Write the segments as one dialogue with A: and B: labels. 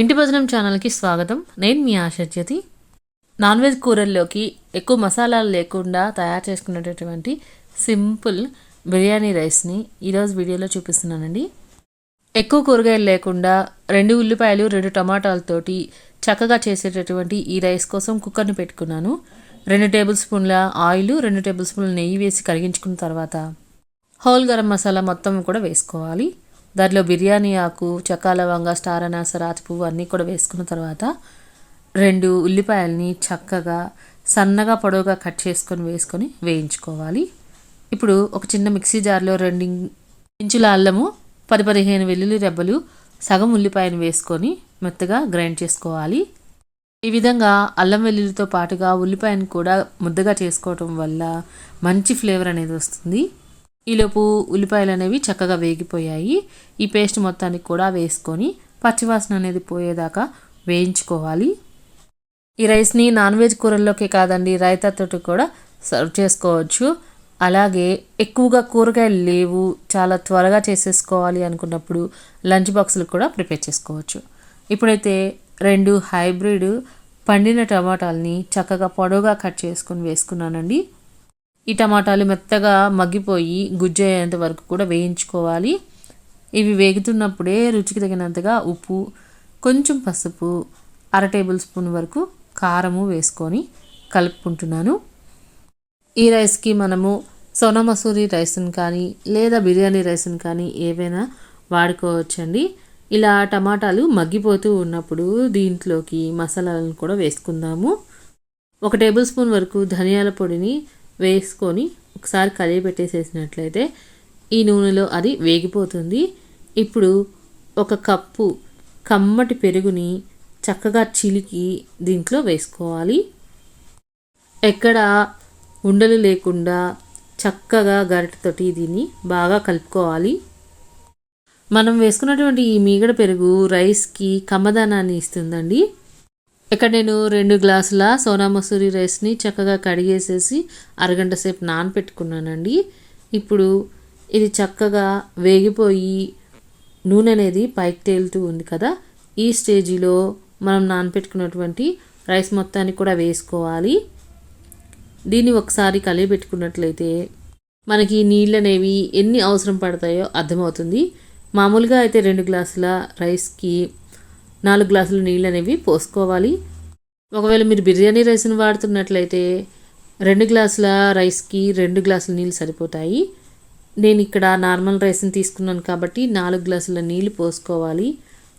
A: ఇంటి భోజనం ఛానల్కి స్వాగతం. నేను మీ ఆశజ్యోతి. నాన్ వెజ్ కూరల్లోకి ఎక్కువ మసాలాలు లేకుండా తయారు చేసుకునేటటువంటి సింపుల్ బిర్యానీ రైస్ని ఈరోజు వీడియోలో చూపిస్తున్నానండి. ఎక్కువ కూరగాయలు లేకుండా రెండు ఉల్లిపాయలు రెండు టమాటాలతోటి చక్కగా చేసేటటువంటి ఈ రైస్ కోసం కుక్కర్ని పెట్టుకున్నాను. రెండు టేబుల్ స్పూన్ల ఆయిల్ రెండు టేబుల్ స్పూన్ల నెయ్యి వేసి కరిగించుకున్న తర్వాత హోల్ గరం మసాలా మొత్తం కూడా వేసుకోవాలి. దాంట్లో బిర్యానీ ఆకు చక్కా లవంగ స్టార్ అనాస రాతి పువ్వు అన్నీ కూడా వేసుకున్న తర్వాత రెండు ఉల్లిపాయల్ని చక్కగా సన్నగా పొడవుగా కట్ చేసుకొని వేసుకొని వేయించుకోవాలి. ఇప్పుడు ఒక చిన్న మిక్సీ జార్లో రెండు ఇంచుల అల్లము పది పదిహేను వెల్లుల్లి రెబ్బలు సగం ఉల్లిపాయను వేసుకొని మెత్తగా గ్రైండ్ చేసుకోవాలి. ఈ విధంగా అల్లం వెల్లుల్లితో పాటుగా ఉల్లిపాయను కూడా ముద్దగా చేసుకోవటం వల్ల మంచి ఫ్లేవర్ అనేది వస్తుంది. ఈలోపు ఉల్లిపాయలు అనేవి చక్కగా వేగిపోయాయి. ఈ పేస్ట్ మొత్తానికి కూడా వేసుకొని పచ్చివాసన అనేది పోయేదాకా వేయించుకోవాలి. ఈ రైస్ని నాన్ వెజ్ కూరల్లోకే కాదండి రైతాతో కూడా సర్వ్ చేసుకోవచ్చు. అలాగే ఎక్కువగా కూరగాయలు లేవు చాలా త్వరగా చేసేసుకోవాలి అనుకున్నప్పుడు లంచ్ బాక్సులు కూడా ప్రిపేర్ చేసుకోవచ్చు. ఇప్పుడైతే రెండు హైబ్రిడ్ పండిన టమాటాలని చక్కగా పొడవుగా కట్ చేసుకొని వేసుకున్నానండి. ఈ టమాటాలు మెత్తగా మగ్గిపోయి గుజ్జయ్యేంత వరకు కూడా వేయించుకోవాలి. ఇవి వేగుతున్నప్పుడే రుచికి తగినంతగా ఉప్పు కొంచెం పసుపు అర టేబుల్ స్పూన్ వరకు కారము వేసుకొని కలుపుకుంటున్నాను. ఈ రైస్కి మనము సోనా మసూరి రైస్ని కానీ లేదా బిర్యానీ రైస్ని కానీ ఏవైనా వాడుకోవచ్చండి. ఇలా టమాటాలు మగ్గిపోతూ ఉన్నప్పుడు దీంట్లోకి మసాలాలను కూడా వేసుకుందాము. ఒక టేబుల్ స్పూన్ వరకు ధనియాల పొడిని వేసుకొని ఒకసారి కలిగి పెట్టేసేసినట్లయితే ఈ నూనెలో అది వేగిపోతుంది. ఇప్పుడు ఒక కప్పు కమ్మటి పెరుగుని చక్కగా చిలికి దీంట్లో వేసుకోవాలి. ఎక్కడ ఉండలు లేకుండా చక్కగా గరిటతోటి దీన్ని బాగా కలుపుకోవాలి. మనం వేసుకున్నటువంటి ఈ మీగడ పెరుగు రైస్కి కమ్మదనాన్ని ఇస్తుందండి. ఇక్కడ నేను రెండు గ్లాసుల సోనా మసూరి రైస్ని చక్కగా కడిగేసేసి అరగంట సేపు నానపెట్టుకున్నానండి. ఇప్పుడు ఇది చక్కగా వేగిపోయి నూనె అనేది పైకి తేలుతూ ఉంది కదా. ఈ స్టేజిలో మనం నానపెట్టుకున్నటువంటి రైస్ మొత్తాన్ని కూడా వేసుకోవాలి. దీన్ని ఒకసారి కలిగి పెట్టుకున్నట్లయితే మనకి నీళ్ళు అనేవి ఎన్ని అవసరం పడతాయో అర్థమవుతుంది. మామూలుగా అయితే రెండు గ్లాసుల రైస్కి నాలుగు గ్లాసుల నీళ్ళు అనేవి పోసుకోవాలి. ఒకవేళ మీరు బిర్యానీ రైస్ని వాడుతున్నట్లయితే రెండు గ్లాసుల రైస్కి రెండు గ్లాసుల నీళ్ళు సరిపోతాయి. నేను ఇక్కడ నార్మల్ రైస్ని తీసుకున్నాను కాబట్టి నాలుగు గ్లాసుల నీళ్ళు పోసుకోవాలి.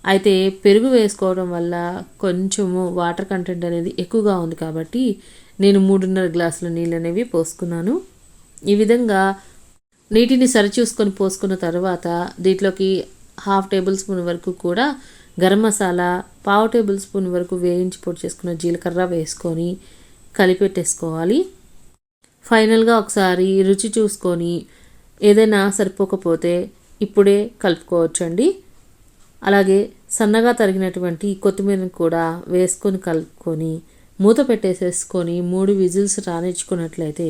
A: అయితే పెరుగు వేసుకోవడం వల్ల కొంచెము వాటర్ కంటెంట్ అనేది ఎక్కువగా ఉంది కాబట్టి నేను మూడున్నర గ్లాసుల నీళ్ళు అనేవి పోసుకున్నాను. ఈ విధంగా నీటిని సరిచూసుకొని పోసుకున్న తర్వాత దీంట్లోకి హాఫ్ టేబుల్ స్పూన్ వరకు కూడా గరం మసాలా పావు టేబుల్ స్పూన్ వరకు వేయించి పొడి చేసుకున్న జీలకర్ర వేసుకొని కలిపెట్టేసుకోవాలి. ఫైనల్గా ఒకసారి రుచి చూసుకొని ఏదైనా సరిపోకపోతే ఇప్పుడే కలుపుకోవచ్చండి. అలాగే సన్నగా తరిగినటువంటి కొత్తిమీరని కూడా వేసుకొని కలుపుకొని మూత పెట్టేసేసుకొని మూడు విజిల్స్ రానిచ్చుకున్నట్లయితే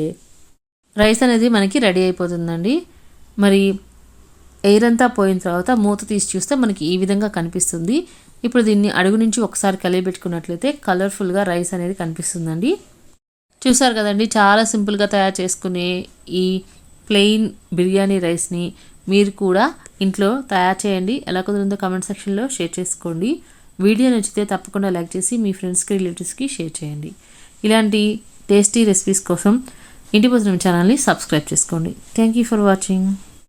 A: రైస్ అనేది మనకి రెడీ అయిపోతుందండి. మరి ఎయిర్ అంతా పోయిన తర్వాత మూత తీసి చూస్తే మనకి ఈ విధంగా కనిపిస్తుంది. ఇప్పుడు దీన్ని అడుగు నుంచి ఒకసారి కలియబెట్టుకున్నట్లయితే కలర్ఫుల్గా రైస్ అనేది కనిపిస్తుందండి. చూసారు కదండి చాలా సింపుల్గా తయారు చేసుకునే ఈ ప్లెయిన్ బిర్యానీ రైస్ని మీరు కూడా ఇంట్లో తయారు చేయండి. ఎలా కుదిరిందో కమెంట్ సెక్షన్లో షేర్ చేసుకోండి. వీడియో నచ్చితే తప్పకుండా లైక్ చేసి మీ ఫ్రెండ్స్కి రిలేటివ్స్కి షేర్ చేయండి. ఇలాంటి టేస్టీ రెసిపీస్ కోసం ఇంటి భోజనం ఛానల్ని సబ్స్క్రైబ్ చేసుకోండి. Thank you for watching